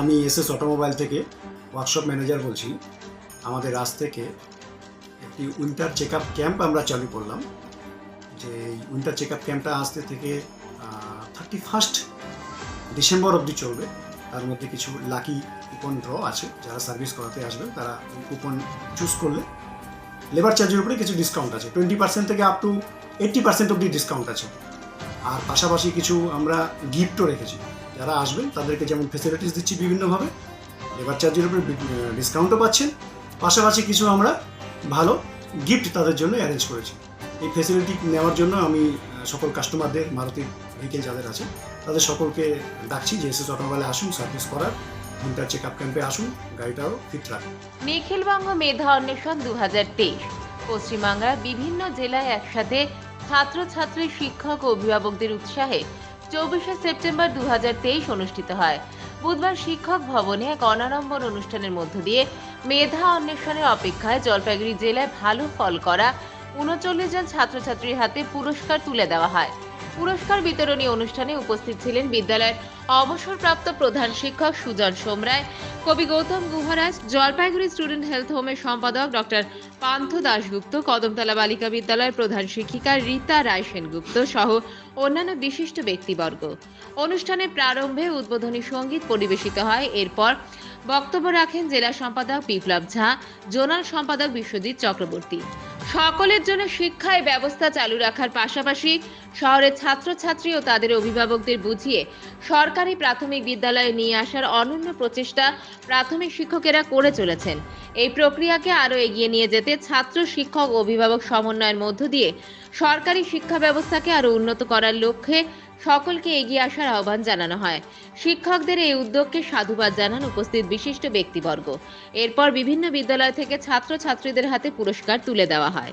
আমি SS automobile থেকে workshop manager বলছি। আমাদের আজ থেকে একটি উইন্টার চেক আপ ক্যাম্প আমরা চালু করলাম। যে উইন্টার চেক আপ ক্যাম্পটা আসতে থেকে থার্টি ফার্স্ট ডিসেম্বর অবধি চলবে। তার মধ্যে কিছু লাকি কুপন ড্র আছে। যারা সার্ভিস করাতে আসবেন তারা কুপন চুজ করলে। লেবার চার্জের উপরে কিছু ডিসকাউন্ট আছে। টোয়েন্টি পার্সেন্ট থেকে আপ টু এইট্টি পার্সেন্ট অবধি ডিসকাউন্ট আছে। আর পাশাপাশি কিছু আমরা গিফটও রেখেছি। যারা আসবেন, তাদেরকে যেমন ফেসিলিটিস দিচ্ছি বিভিন্নভাবে লেবার চার্জের উপরে ডিসকাউন্টও পাচ্ছেন। পাশাপাশি কিছু আমরা ভালো গিফট তাদের জন্য অ্যারেঞ্জ করেছি। এই ফেসিলিটি নেওয়ার জন্য আমি সকল কাস্টমারদের মারুতি ভেহিকেল যাদের আছে, তাদের সকলকে ডাকছি যে এসএস অটোমোবাইলে আসুন সার্ভিস করার উইন্টার চেক আপ ক্যাম্পে আসুন, গাড়িটাও ফিট রাখুন। নিখিলবঙ্গ মেধা অন্বেষণ দু হাজার তেইশ। পশ্চিমবাংলার বিভিন্ন জেলায় একসাথে ছাত্রছাত্রী, শিক্ষক ও অভিভাবকদের উৎসাহে চব্বিশে সেপ্টেম্বর দু অনুষ্ঠিত হয়। বুধবার শিক্ষক ভবনে এক অনাড়ম্বর অনুষ্ঠানের মধ্য দিয়ে মেধা অন্বেষণের অপেক্ষায় জলপাইগুড়ি জেলায় ভালো ফল করা উনচল্লিশ জন ছাত্রছাত্রীর হাতে পুরস্কার তুলে দেওয়া হয়। পুরস্কার বিতরণী অনুষ্ঠানে উপস্থিত ছিলেন বিদ্যালয়ের অবসরপ্রাপ্ত প্রধান শিক্ষক সুজন সোমরায়, কবি গৌতম গুহরাজ, জলপাইগুড়ি স্টুডেন্ট হেলথ হোমের সম্পাদক ডক্টর পান্থ দাশগুপ্ত, কদমতলা বালিকা বিদ্যালয়ের প্রধান শিক্ষিকা রীতা রায় সেনগুপ্ত সহ অন্যান্য বিশিষ্ট ব্যক্তিবর্গ। অনুষ্ঠানের প্রারম্ভে উদ্বোধনী সংগীত পরিবেশিত হয়। এরপর বক্তব্য রাখেন জেলা সম্পাদক বিপ্লব ঝা, জোনাল সম্পাদক বিশ্বজিৎ চক্রবর্তী। সকলের জন্য শিক্ষায় ব্যবস্থা চালু রাখার পাশাপাশি শহরের ছাত্রছাত্রী ও তাদের অভিভাবকদের বুঝিয়ে সরকারি প্রাথমিক বিদ্যালয়ে নিয়ে আসার অনন্য প্রচেষ্টা প্রাথমিক শিক্ষকেরা করে চলেছেন। এই প্রক্রিয়াকে আরও এগিয়ে নিয়ে যেতে ছাত্র শিক্ষক অভিভাবক সমন্বয়ের মধ্য দিয়ে সরকারি শিক্ষা ব্যবস্থাকে আরও উন্নত করার লক্ষ্যে সকলকে এগিয়ে আসার আহ্বান জানানো হয়। শিক্ষকদের এই উদ্যোগকে সাধুবাদ জানান উপস্থিত বিশিষ্ট ব্যক্তিবর্গ। এরপর বিভিন্ন বিদ্যালয় থেকে ছাত্র ছাত্রীদের হাতে পুরস্কার তুলে দেওয়া হয়।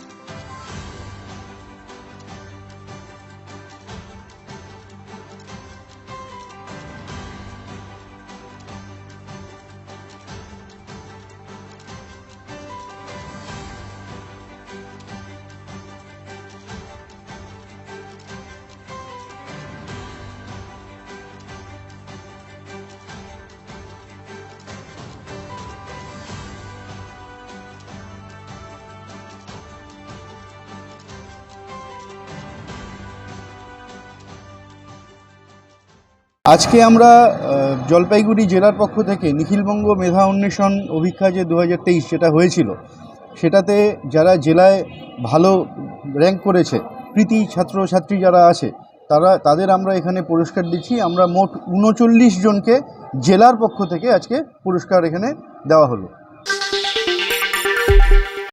আজকে আমরা জলপাইগুড়ি জেলার পক্ষ থেকে নিখিলবঙ্গ মেধা অন্বেষণ অভিক্ষা যে দু হাজার তেইশ যেটা হয়েছিল, সেটাতে যারা জেলায় ভালো র্যাঙ্ক করেছে কৃতি ছাত্রছাত্রী যারা আছে, তারা, তাদের আমরা এখানে পুরস্কার দিচ্ছি। আমরা মোট উনচল্লিশ জনকে জেলার পক্ষ থেকে আজকে পুরস্কার এখানে দেওয়া হলো।